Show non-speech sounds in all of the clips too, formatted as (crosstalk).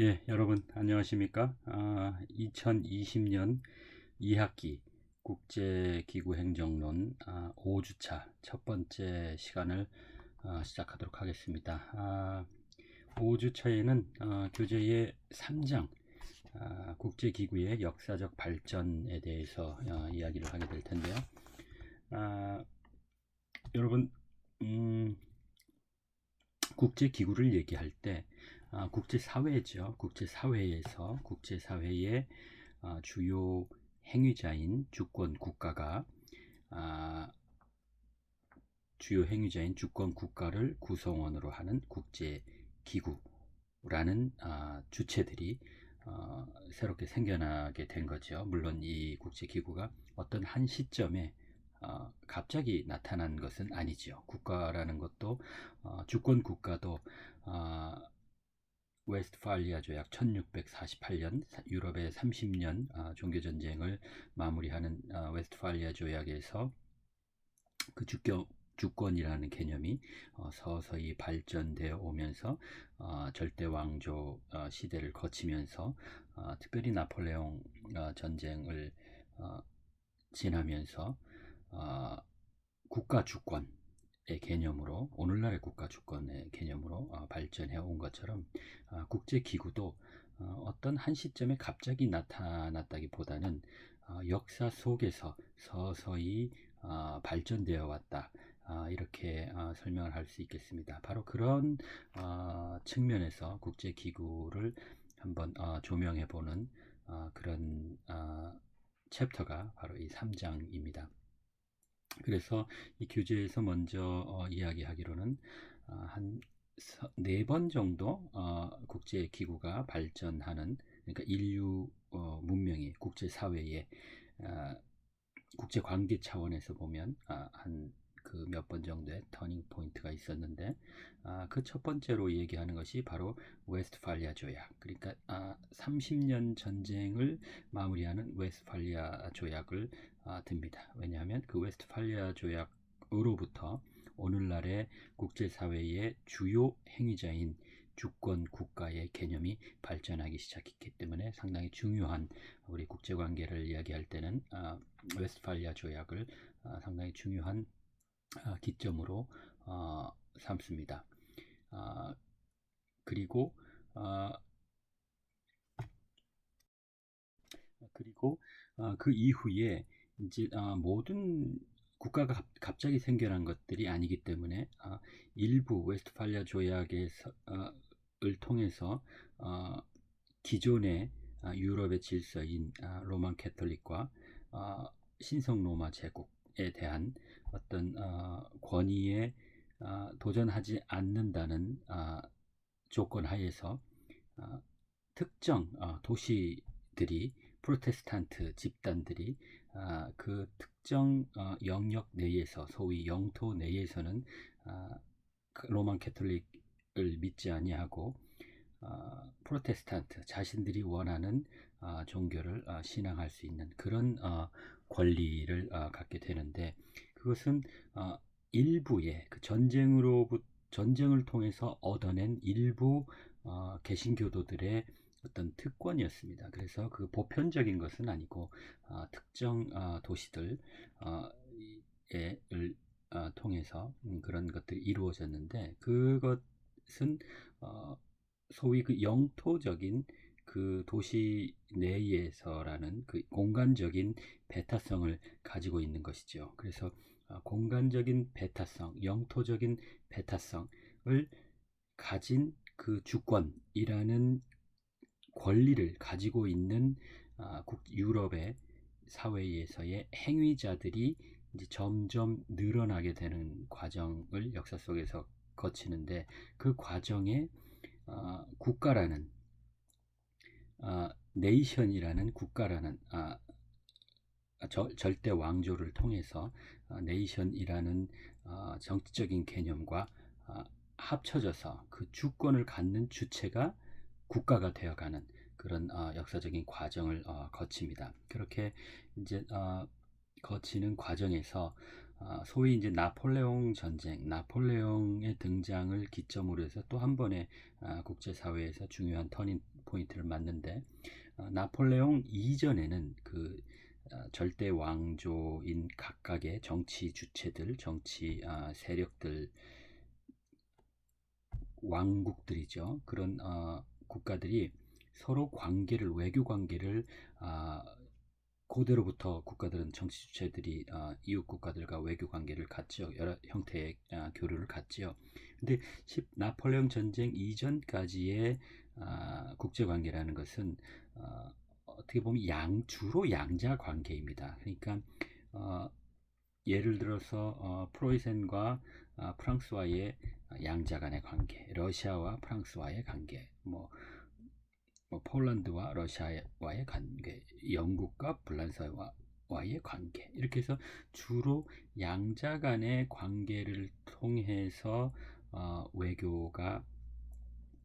예, 여러분 안녕하십니까? 아, 2020년 2학기 국제기구행정론 아, 5주차 첫 번째 시간을 아, 시작하도록 하겠습니다. 아, 5주차에는 아, 교재의 3장 아, 국제기구의 역사적 발전에 대해서 아, 이야기를 하게 될 텐데요. 아, 여러분 음, 국제기구를 얘기할 때 아, 국제사회죠. 국제사회에서 국제사회의 아, 주요 행위자인 주권 국가가 아, 주요 행위자인 주권 국가를 구성원으로 하는 국제기구라는 아, 주체들이 어, 새롭게 생겨나게 된 거죠. 물론 이 국제기구가 어떤 한 시점에 어, 갑자기 나타난 것은 아니죠. 국가라는 것도 어, 주권 국가도 어, 웨스트팔리아 조약 1648년 유럽의 30년 어, 종교 전쟁을 마무리하는 어, 웨스트팔리아 조약에서 그 주권 주권이라는 개념이 어, 서서히 발전되어 오면서 어, 절대 왕조 어, 시대를 거치면서 어, 특별히 나폴레옹 어, 전쟁을 어, 지나면서 어, 국가 주권 의 개념으로 오늘날의 국가 주권의 개념으로 어, 발전해 온 것처럼 어, 국제 기구도 어, 어떤 한 시점에 갑자기 나타났다기보다는 어, 역사 속에서 서서히 어, 발전되어 왔다. 아, 이렇게 어, 설명을 할 수 있겠습니다. 바로 그런 어, 측면에서 국제 기구를 한번 어, 조명해 보는 어, 그런 어, 챕터가 바로 이 3장입니다. 그래서 이 교재에서 먼저 어, 이야기하기로는 어, 한네 번 정도 어, 국제 기구가 발전하는 그러니까 인류 어, 문명이 국제 사회에 어, 국제 관계 차원에서 보면 아, 한 그 몇 번 정도의 터닝 포인트가 있었는데 아, 그 첫 번째로 얘기하는 것이 바로 웨스트팔리아 조약 그러니까 아, 30년 전쟁을 마무리하는 웨스트팔리아 조약을 아, 듭니다. 왜냐하면 그 웨스트팔리아 조약으로부터 오늘날의 국제사회의 주요 행위자인 주권 국가의 개념이 발전하기 시작했기 때문에 상당히 중요한 우리 국제관계를 이야기할 때는 아, 웨스트팔리아 조약을 아, 상당히 중요한 아, 기점으로 어, 삼습니다. 아, 그리고 아, 그리고 아, 그 이후에 이제 아, 모든 국가가 갑, 갑자기 생겨난 것들이 아니기 때문에 아, 일부 웨스트팔리아 조약에서 어, 을 통해서 어, 기존의 아, 유럽의 질서인 아, 로만 캐톨릭과 아, 신성 로마 제국에 대한 어떤 어, 권위에 아, 도전하지 않는다는 아, 조건 하에서 아, 특정 어, 도시들이 프로테스탄트 집단들이 아, 그 특정 어, 영역 내에서 소위 영토 내에서는 아, 그 로만 캐톨릭을 믿지 아니하고 어, 프로테스탄트 자신들이 원하는 어, 종교를 어, 신앙할 수 있는 그런 어, 권리를 어, 갖게 되는데 그것은 어, 일부의 그 전쟁으로부터 전쟁을 통해서 얻어낸 일부 어, 개신교도들의 어떤 특권이었습니다. 그래서 그 보편적인 것은 아니고 어, 특정 어, 도시들 어, 을 어, 통해서 음, 그런 것들이 이루어졌는데 그것은 어, 소위 그 영토적인 그 도시 내에서라는 그 공간적인 배타성을 가지고 있는 것이죠. 그래서 어, 공간적인 배타성, 영토적인 배타성을 가진 그 주권이라는 권리를 가지고 있는 아, 유럽의 사회에서의 행위자들이 이제 점점 늘어나게 되는 과정을 역사 속에서 거치는데 그 과정에 어, 국가라는 어, 네이션이라는 국가라는 아, 저, 절대 왕조를 통해서 어, 네이션이라는 어, 정치적인 개념과 어, 합쳐져서 그 주권을 갖는 주체가 국가가 되어가는 그런 어, 역사적인 과정을 어, 거칩니다. 그렇게 이제 어, 거치는 과정에서 어, 소위 이제 나폴레옹 전쟁, 나폴레옹의 등장을 기점으로 해서 또 한 번의 어, 국제사회에서 중요한 터닝 포인트를 맞는데 어, 나폴레옹 이전에는 그 어, 절대 왕조인 각각의 정치 주체들, 정치 아, 세력들, 왕국들이죠. 그런 어, 국가들이 서로 관계를 외교 관계를 아, 고대로부터 국가들은 정치 주체들이 아, 이웃 국가들과 외교 관계를 갖죠. 여러 형태의 아, 교류를 갖지요. 근데 나폴레옹 전쟁 이전까지의 아, 국제 관계라는 것은 어, 어떻게 보면 양 주로 양자 관계입니다. 그러니까 어, 예를 들어서 어, 프로이센과 어, 프랑스와의 양자 간의 관계, 러시아와 프랑스와의 관계, 뭐, 뭐 폴란드와 러시아와의 관계, 영국과 불란서와의 관계 이렇게 해서 주로 양자 간의 관계를 통해서 어, 외교가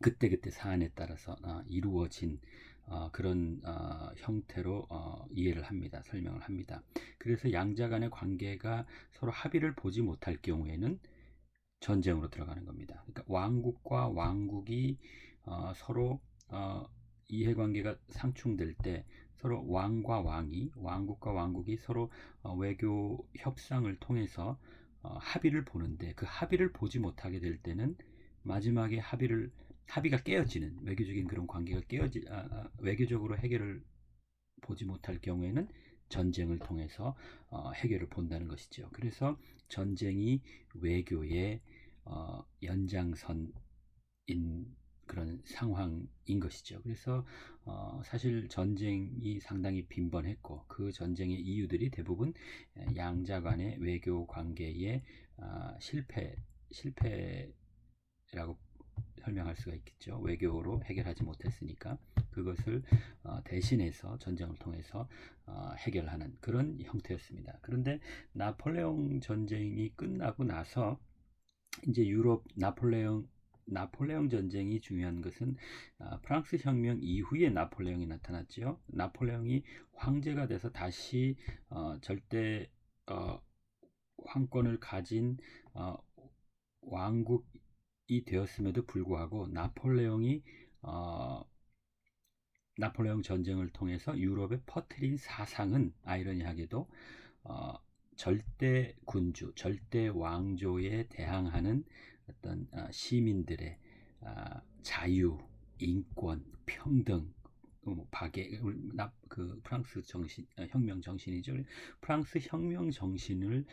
그때그때 사안에 따라서 어, 이루어진 어, 그런 어, 형태로 어, 이해를 합니다. 설명을 합니다. 그래서 양자 간의 관계가 서로 합의를 보지 못할 경우에는 전쟁으로 들어가는 겁니다. 그러니까 왕국과 왕국이 어, 서로 어, 이해관계가 상충될 때 서로 왕과 왕이 왕국과 왕국이 서로 어, 외교 협상을 통해서 어, 합의를 보는데 그 합의를 보지 못하게 될 때는 마지막에 합의를 합의가 깨어지는 외교적인 그런 관계가 깨어지 아, 아, 외교적으로 해결을 보지 못할 경우에는 전쟁을 통해서 어, 해결을 본다는 것이죠. 그래서 전쟁이 외교의 어, 연장선인 그런 상황인 것이죠. 그래서 어, 사실 전쟁이 상당히 빈번했고 그 전쟁의 이유들이 대부분 양자 간의 외교 관계의 어, 실패 실패라고 설명할 수가 있겠죠. 외교로 해결하지 못했으니까 그것을 어, 대신해서 전쟁을 통해서 어, 해결하는 그런 형태였습니다. 그런데 나폴레옹 전쟁이 끝나고 나서 이제 유럽 나폴레옹 나폴레옹 전쟁이 중요한 것은 어, 프랑스 혁명 이후에 나폴레옹이 나타났죠. 나폴레옹이 황제가 돼서 다시 어, 절대 어, 황권을 가진 어, 왕국이 되었음에도 불구하고 나폴레옹이 어, 나폴레옹 전쟁을 통해서 유럽에 퍼뜨린 사상은 아이러니하게도 어, 절대 군주, 절대 왕조에 대항하는 어떤 어, 시민들의 어, 자유, 인권, 평등, 뭐 박애, 그 프랑스 정신, 어, 혁명 정신이죠. 프랑스 혁명 정신을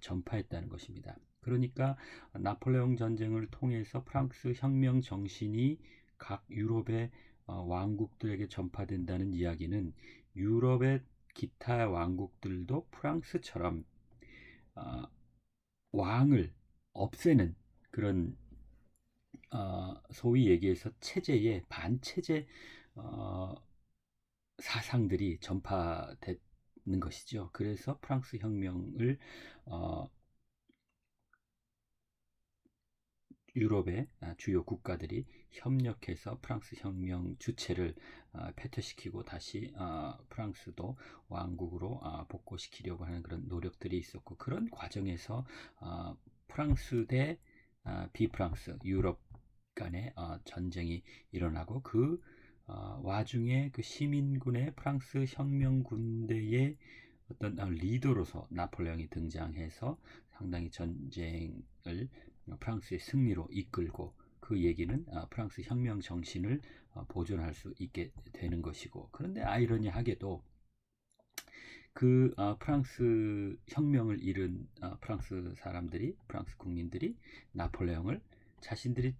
전파했다는 것입니다. 그러니까 나폴레옹 전쟁을 통해서 프랑스 혁명 정신이 각 유럽의 왕국들에게 전파된다는 이야기는 유럽의 기타 왕국들도 프랑스처럼 왕을 없애는 그런 어, 소위 얘기해서 체제의 반체제 어, 사상들이 전파되는 것이죠. 그래서 프랑스 혁명을 어, 유럽의 주요 국가들이 협력해서 프랑스 혁명 주체를 패퇴시키고 다시 프랑스도 왕국으로 복고시키려고 하는 그런 노력들이 있었고 그런 과정에서 프랑스 대 아, 비프랑스 유럽 간의 어, 전쟁이 일어나고 그 어, 와중에 그 시민군의 프랑스 혁명 군대의 어떤 어, 리더로서 나폴레옹이 등장해서 상당히 전쟁을 프랑스의 승리로 이끌고 그 얘기는 프랑스 혁명 정신을 보존할 수 있게 되는 것이고 그런데 아이러니하게도 그 어, 프랑스 혁명을 이룬 어, 프랑스 사람들이 프랑스 국민들이 나폴레옹을 자신들이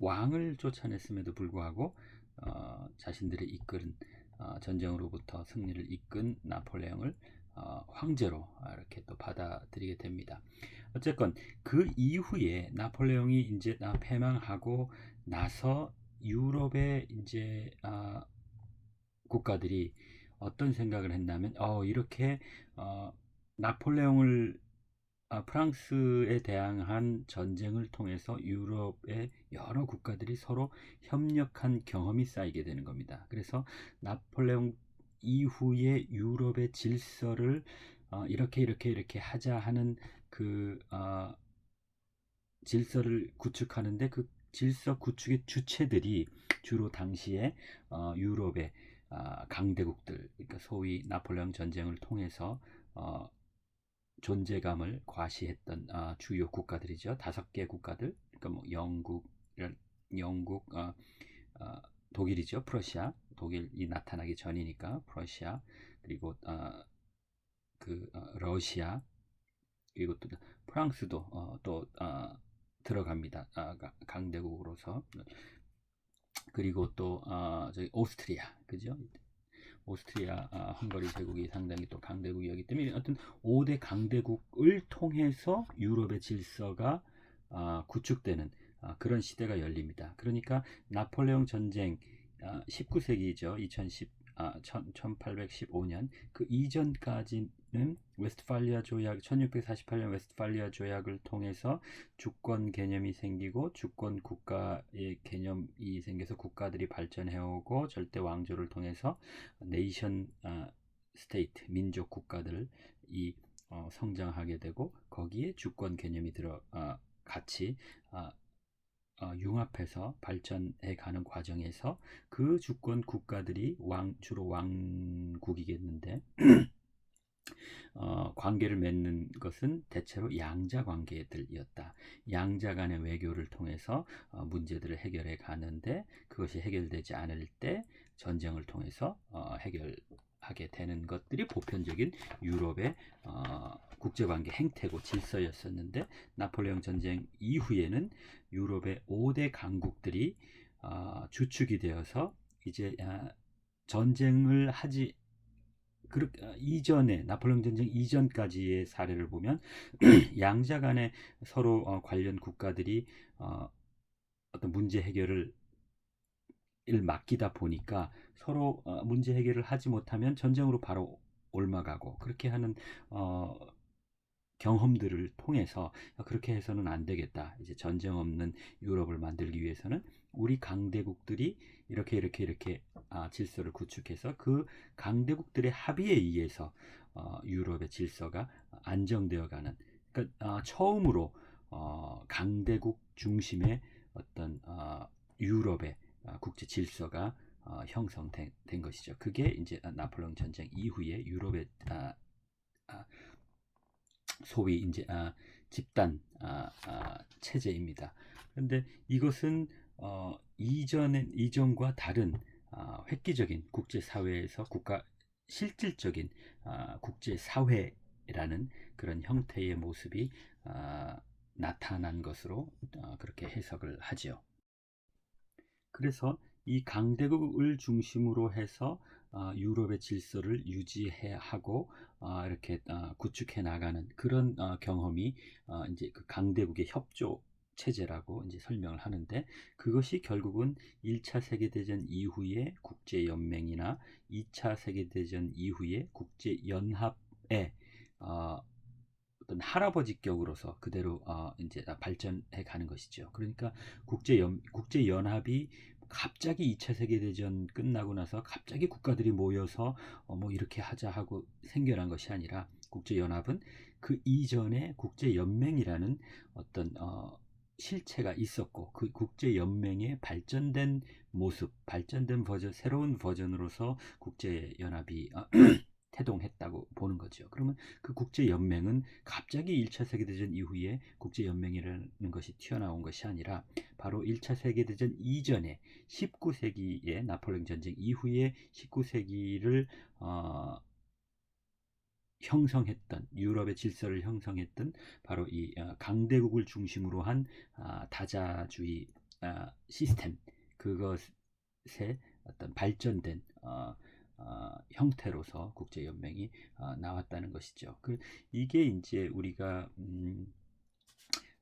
왕을 쫓아냈음에도 불구하고 어, 자신들이 이끈 어, 전쟁으로부터 승리를 이끈 나폴레옹을 어, 황제로 이렇게 또 받아들이게 됩니다. 어쨌건 그 이후에 나폴레옹이 이제 패망하고 나서 유럽의 이제 아, 국가들이 어떤 생각을 했냐면 어, 이렇게 어, 나폴레옹을 아, 프랑스에 대항한 전쟁을 통해서 유럽의 여러 국가들이 서로 협력한 경험이 쌓이게 되는 겁니다. 그래서 나폴레옹 이후에 유럽의 질서를 어, 이렇게 이렇게 이렇게 하자 하는 그 어, 질서를 구축하는데 그 질서 구축의 주체들이 주로 당시에 어, 유럽의 아, 강대국들, 그러니까 소위 나폴레옹 전쟁을 통해서 어, 존재감을 과시했던 아, 주요 국가들이죠. 다섯 개 국가들, 그러니까 뭐 영국, 영국, 어, 어, 독일이죠. 프러시아, 독일이 나타나기 전이니까 프러시아, 그리고 어, 그 어, 러시아, 그리고 또 프랑스도 어, 또 어, 들어갑니다. 아, 강대국으로서 그리고 또 어, 저기 오스트리아, 그죠? 오스트리아, 아, 헝가리 제국이 상당히 또 강대국이었기 때문에 어떤 5대 강대국을 통해서 유럽의 질서가 아, 구축되는 아, 그런 시대가 열립니다. 그러니까 나폴레옹 전쟁 아, 19세기죠. 2010 아, 1815년 그 이전까지는 웨스트팔리아 조약 1648년 웨스트팔리아 조약을 통해서 주권 개념이 생기고 주권 국가의 개념이 생겨서 국가들이 발전해오고 절대 왕조를 통해서 네이션 아, 스테이트 민족 국가들이 어, 성장하게 되고 거기에 주권 개념이 들어 아, 같이 아, 어, 융합해서 발전해 가는 과정에서 그 주권 국가들이 왕, 주로 왕국이겠는데 (clears throat) 어, 관계를 맺는 것은 대체로 양자 관계들이었다. 양자 간의 외교를 통해서 어, 문제들을 해결해 가는데 그것이 해결되지 않을 때 전쟁을 통해서 어, 해결하게 되는 것들이 보편적인 유럽의 어, 국제관계 행태고 질서였었는데 나폴레옹 전쟁 이후에는 유럽의 5대 강국들이 어, 주축이 되어서 이제 아, 전쟁을 하지 그 이전에 나폴레옹 전쟁 이전까지의 사례를 보면 (clears throat) 양자 간에 서로 어, 관련 국가들이 어, 어떤 문제 해결을 일 맡기다 보니까 서로 어, 문제 해결을 하지 못하면 전쟁으로 바로 옮아가고 그렇게 하는 어, 경험들을 통해서 그렇게 해서는 안 되겠다. 이제 전쟁 없는 유럽을 만들기 위해서는 우리 강대국들이 이렇게 이렇게 이렇게 아, 질서를 구축해서 그 강대국들의 합의에 의해서 어, 유럽의 질서가 안정되어가는 그러니까 아, 처음으로 어, 강대국 중심의 어떤 어, 유럽의 아, 국제 질서가 어, 형성된 것이죠. 그게 이제 나폴레옹 전쟁 이후에 유럽의 아, 아, 소위 이제 아, 집단 아, 아, 체제입니다. 그런데 이것은 어, 이전엔 이전과 다른 아, 획기적인 국제 사회에서 국가 실질적인 아, 국제 사회라는 그런 형태의 모습이 아, 나타난 것으로 어, 그렇게 해석을 하지요. 그래서 이 강대국을 중심으로 해서 어, 유럽의 질서를 유지해 하고 어, 이렇게 어, 구축해 나가는 그런 어, 경험이 어, 이제 그 강대국의 협조 체제라고 이제 설명을 하는데 그것이 결국은 1차 세계대전 이후에 국제연맹이나 2차 세계대전 이후에 국제연합의 어, 어떤 할아버지격으로서 그대로 어, 이제 발전해 가는 것이죠. 그러니까 국제연 국제연합이 갑자기 2차 세계대전 끝나고 나서 갑자기 국가들이 모여서 어, 뭐 이렇게 하자 하고 생겨난 것이 아니라 국제연합은 그 이전에 국제연맹이라는 어떤 어, 실체가 있었고 그 국제 연맹의 발전된 모습, 발전된 버전, 새로운 버전으로서 국제 연합이 어, (clears throat) 태동했다고 보는 거죠. 그러면 그 국제연맹은 갑자기 1차 세계대전 이후에 국제연맹이라는 것이 튀어나온 것이 아니라 바로 1차 세계대전 이전에 19세기의 나폴레옹 전쟁 이후에 19세기를 어, 형성했던 유럽의 질서를 형성했던 바로 이 어, 강대국을 중심으로 한 아, 다자주의 아, 시스템 그것의 어떤 발전된 어, 어, 형태로서 국제연맹이 어, 나왔다는 것이죠. 그 이게 이제 우리가 음,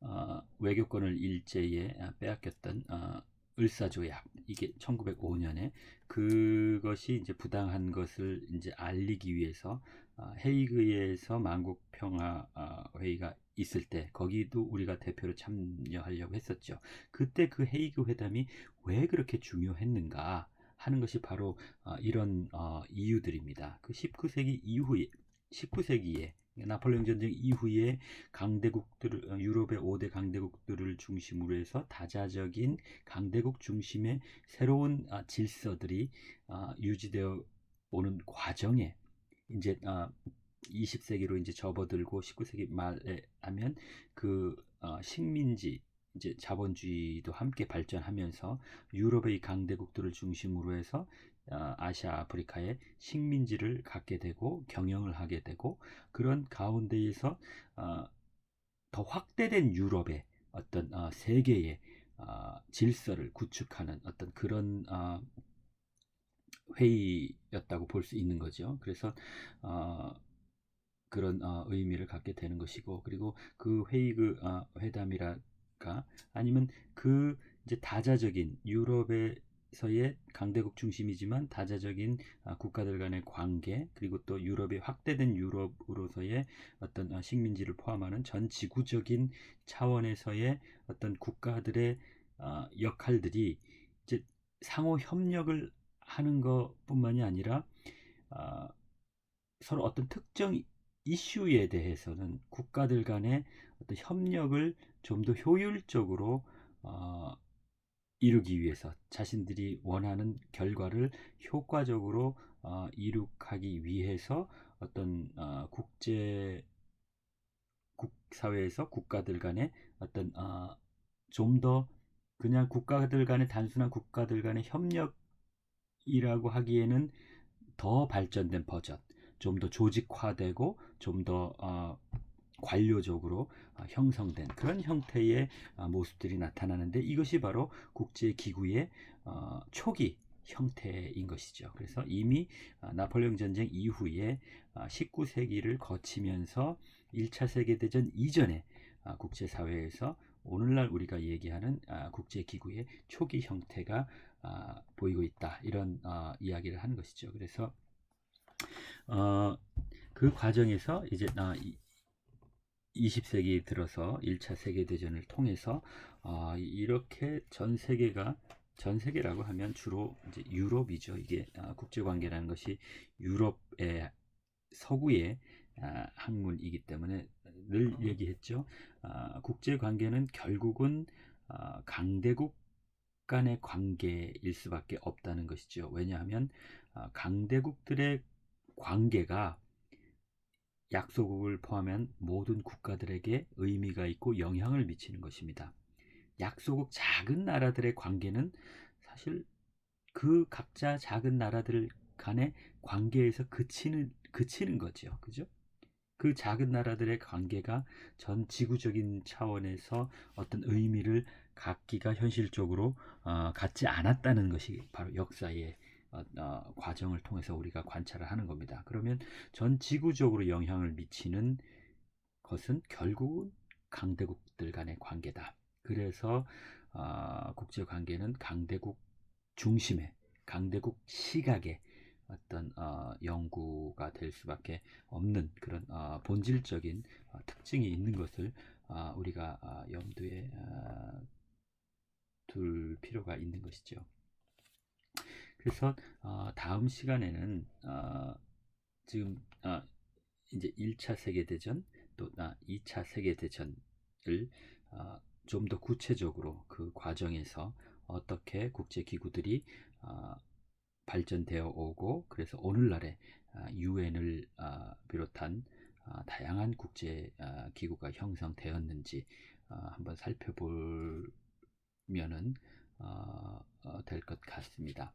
어, 외교권을 일제에 빼앗겼던 어, 을사조약 이게 1905년에 그것이 이제 부당한 것을 이제 알리기 위해서 어, 헤이그에서 만국 평화 어, 회의가 있을 때 거기도 우리가 대표로 참여하려고 했었죠. 그때 그 헤이그 회담이 왜 그렇게 중요했는가? 하는 것이 바로 어, 이런 어, 이유들입니다. 그 19세기 이후에 19세기에 나폴레옹 전쟁 이후에 강대국들을 어, 유럽의 5대 강대국들을 중심으로 해서 다자적인 강대국 중심의 새로운 아, 질서들이 아, 유지되어 오는 과정에 이제 20세기로 이제 접어들고 19세기 말에 하면 그 식민지 이제 자본주의도 함께 발전하면서 유럽의 강대국들을 중심으로 해서 어, 아시아 아프리카에 식민지를 갖게 되고 경영을 하게 되고 그런 가운데에서 어, 더 확대된 유럽의 어떤 어, 세계의 질서를 구축하는 어떤 그런 회의였다고 볼 수 있는 거죠. 그래서 그런 의미를 갖게 되는 것이고 그리고 그 회의 그 회담이 랄까? 아니면 그 이제 다자적인 유럽의 서의 강대국 중심이지만 다자적인 아, 국가들 간의 관계 그리고 또 유럽의 확대된 유럽으로서의 어떤 아, 식민지를 포함하는 전 지구적인 차원에서의 어떤 국가들의 아, 역할들이 이제 상호 협력을 하는 것뿐만이 아니라 서로 어떤 특정 이슈에 대해서는 국가들 간의 어떤 협력을 좀 더 효율적으로 이루기 위해서 자신들이 원하는 결과를 효과적으로 어, 이룩하기 위해서 어떤 어, 국제 국사회에서 국가들 간의 어떤 어, 좀더 그냥 국가들 간의 단순한 국가들 간의 협력이라고 하기에는 더 발전된 버전, 좀 더 조직화되고 좀더 어, 관료적으로 어, 형성된 그런 형태의 어, 모습들이 나타나는데 이것이 바로 국제기구의 어, 초기 형태인 것이죠. 그래서 이미 나폴레옹 전쟁 이후에 19세기를 거치면서 1차 세계대전 이전에 국제사회에서 오늘날 우리가 얘기하는 국제기구의 초기 형태가 보이고 있다. 이런 이야기를 하는 것이죠. 그래서 그 과정에서 이제 20세기 들어서 1차 세계대전을 통해서 어, 이렇게 전 세계가 전 세계라고 하면 주로 이제 유럽이죠. 이게 어, 국제 관계라는 것이 유럽의 서구의 아, 학문이기 때문에 늘 얘기했죠. 아, 국제 관계는 결국은 아, 강대국 간의 관계일 수밖에 없다는 것이죠. 왜냐하면 강대국들의 관계가 약소국을 포함한 모든 국가들에게 의미가 있고 영향을 미치는 것입니다. 약소국 작은 나라들의 관계는 사실 그 각자 작은 나라들 간의 관계에서 그치는 그치는 거죠. 그죠? 그 작은 나라들의 관계가 전 지구적인 차원에서 어떤 의미를 갖기가 현실적으로 어, 갖지 않았다는 것이 바로 역사의 어, 어, 과정을 통해서 우리가 관찰을 하는 겁니다. 그러면 전 지구적으로 영향을 미치는 것은 결국은 강대국들 간의 관계다. 그래서 어, 국제 관계는 강대국 중심의 강대국 시각의 어떤 어, 연구가 될 수밖에 없는 그런 어, 본질적인 어, 특징이 있는 것을 어, 우리가 어, 염두에 어, 둘 필요가 있는 것이죠. 그래서 어, 다음 시간에는 어, 지금 어, 이제 1차 세계대전 또 아, 2차 세계대전을 어, 좀 더 구체적으로 그 과정에서 어떻게 국제기구들이 어, 발전되어 오고 그래서 오늘날에 유엔을 어, 비롯한 어, 다양한 국제 어, 기구가 형성되었는지 어, 한번 살펴보면은 어, 어, 될것 같습니다.